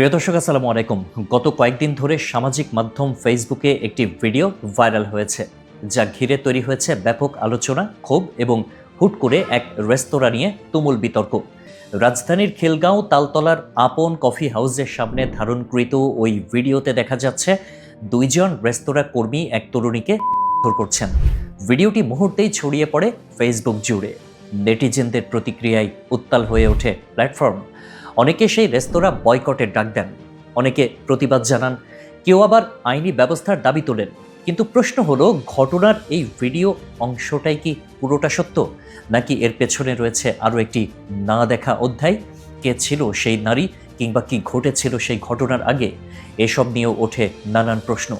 প্রিয় দর্শক, আসসালামু আলাইকুম। গত কয়েকদিন ধরে সামাজিক মাধ্যম ফেসবুকে একটি ভিডিও ভাইরাল হয়েছে, যা ঘিরে তৈরি হয়েছে ব্যাপক আলোচনা, ক্ষোভ এবং হুট করে এক রেস্তোরাঁ নিয়ে তুমুল বিতর্ক। রাজধানীর খিলগাঁও তালতলার আপন কফি হাউসের সামনে ধারণকৃত ওই ভিডিওতে দেখা যাচ্ছে, দুইজন রেস্তোরাঁ কর্মী এক তরুণীকে করছেন। ভিডিওটি মুহূর্তেই ছড়িয়ে পড়ে ফেসবুক জুড়ে। নেটিজেনদের প্রতিক্রিয়ায় উত্তাল হয়ে ওঠে প্ল্যাটফর্ম। অনেকে সেই রেস্তোরাঁ বয়কটের ডাক দেন, অনেকে প্রতিবাদ জানান, কেউ আবার আইনি ব্যবস্থার দাবি তোলেন। কিন্তু প্রশ্ন হলো, ঘটনার এই ভিডিও অংশটাই কি পুরোটা সত্য, নাকি এর পেছনে রয়েছে আরও একটি না দেখা অধ্যায়? কে ছিল সেই নারী, কিংবা কি ঘটেছিল সেই ঘটনার আগে? এসব নিয়েও ওঠে নানান প্রশ্ন।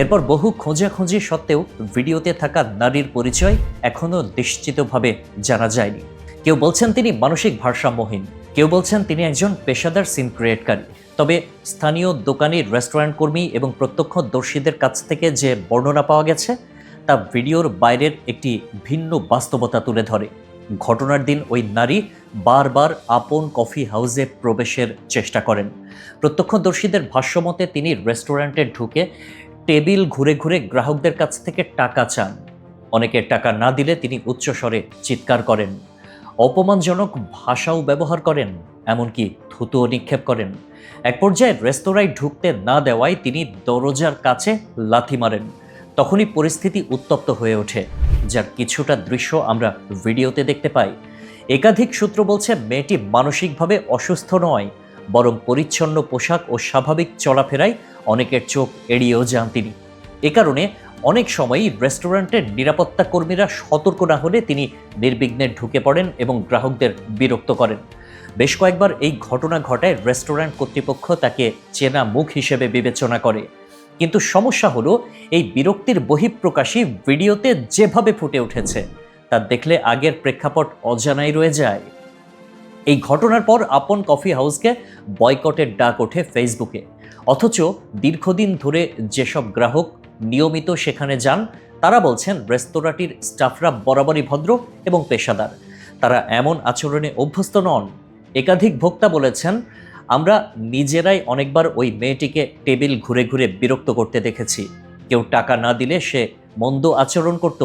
এরপর বহু খোঁজাখুঁজি সত্ত্বেও ভিডিওতে থাকা নারীর পরিচয় এখনও নিশ্চিতভাবে জানা যায়নি। কেউ বলছেন তিনি মানসিক ভারসাম্যহীন। কেউ বলছেন তিনি একজন পেশাদার সিন ক্রিয়েটকারী তবে স্থানীয় দোকানি, রেস্টুরেন্ট কর্মী এবং প্রত্যক্ষদর্শীদের কাছ থেকে যে বর্ণনা পাওয়া গেছে, তা ভিডিওর বাইরের একটি ভিন্ন বাস্তবতা তুলে ধরে। ঘটনার দিন ওই নারী বারবার আপন কফি হাউসে প্রবেশের চেষ্টা করেন। প্রত্যক্ষদর্শীদের ভাষ্যমতে তিনি রেস্টুরেন্টে ঢুকে টেবিল ঘুরে ঘুরে গ্রাহকদের কাছ থেকে টাকা চান। অনেকের টাকা না দিলে তিনি উচ্চস্বরে চিৎকার করেন। অপমানজনক ভাষাও ব্যবহার করেন, এমনকি থুতুও নিক্ষেপ করেন। এক পর্যায়ে রেস্তোরাঁয় ঢুকতে না দেওয়ায় তিনি দরজার কাছে লাথি মারেন। তখনই পরিস্থিতি উত্তপ্ত হয়ে ওঠে, যার কিছুটা দৃশ্য আমরা ভিডিওতে দেখতে পাই। একাধিক সূত্র বলছে, মেয়েটি মানসিকভাবে অসুস্থ নয়, বরং পরিচ্ছন্ন পোশাক ও স্বাভাবিক চলাফেরায় অনেকের চোখ এড়িয়েও যান তিনি। এ কারণে অনেক সময়ই রেস্টুরেন্টের নিরাপত্তা কর্মীরা সতর্ক না হলে তিনি নির্বিঘ্নে ঢুকে পড়েন এবং গ্রাহকদের বিরক্ত করেন। বেশ কয়েকবার এই ঘটনা ঘটায় রেস্টুরেন্ট কর্তৃপক্ষ তাকে চেনা মুখ হিসেবে বিবেচনা করে। কিন্তু সমস্যা হলো, এই বিরক্তির বহিঃপ্রকাশই ভিডিওতে যেভাবে ফুটে উঠেছে, তা দেখলে আগের প্রেক্ষাপট অজানাই রয়ে যায়। এই ঘটনার পর আপন কফি হাউসকে বয়কটের ডাক ওঠে ফেসবুকে। অথচ দীর্ঘদিন ধরে যেসব গ্রাহক নিয়মিত সেখানে যান। তারা বলছেন, রেস্তোরাঁটির স্টাফরা বরাবরই ভদ্র এবং পেশাদার। তারা এমন আচরণে অভ্যস্ত নন। একাধিক ভোক্তা বলেছেন, আমরা নিজেরাই অনেকবার ওই মেয়েটিকে টেবিল ঘুরে ঘুরে বিরক্ত করতে দেখেছি। কেউ টাকা না দিলে সে মন্দ আচরণ করত।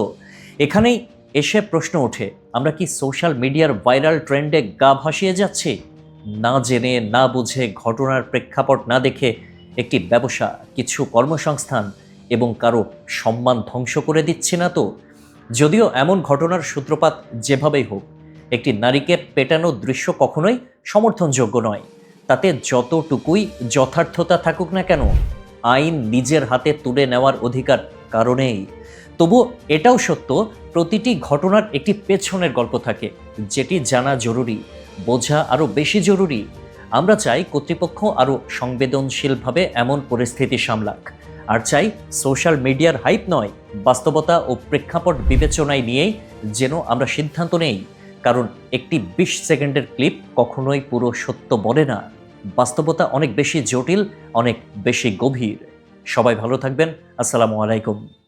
এখানেই এসে প্রশ্ন ওঠে, আমরা কি সোশ্যাল মিডিয়ার ভাইরাল ট্রেন্ডে গা ভাসিয়ে যাচ্ছি? না জেনে, না বুঝে ঘটনার প্রেক্ষাপট না দেখে একটি ব্যবসা, কিছু কর্মসংস্থান এবং কারও সম্মান ধ্বংস করে দিচ্ছি না তো? যদিও এমন ঘটনার সূত্রপাত যেভাবেই হোক, একটি নারীকে পেটানো দৃশ্য কখনোই সমর্থনযোগ্য নয়। তাতে যতটুকুই যথার্থতা থাকুক না কেন, আইন নিজের হাতে তুলে নেওয়ার অধিকার কারণেই। তবু এটাও সত্য, প্রতিটি ঘটনার একটি পেছনের গল্প থাকে, যেটি জানা জরুরি, বোঝা আরও বেশি জরুরি। আমরা চাই কর্তৃপক্ষ আরও সংবেদনশীলভাবে এমন পরিস্থিতি সামলাক। আর চাই সোশ্যাল মিডিয়ার হাইপ নয়, বাস্তবতা ও প্রেক্ষাপট বিবেচনায় নিয়েই যেন আমরা সিদ্ধান্ত নেই। কারণ একটি বিশ সেকেন্ডের ক্লিপ কখনোই পুরো সত্য বলে না। বাস্তবতা অনেক বেশি জটিল, অনেক বেশি গভীর। সবাই ভালো থাকবেন। আসসালামু আলাইকুম।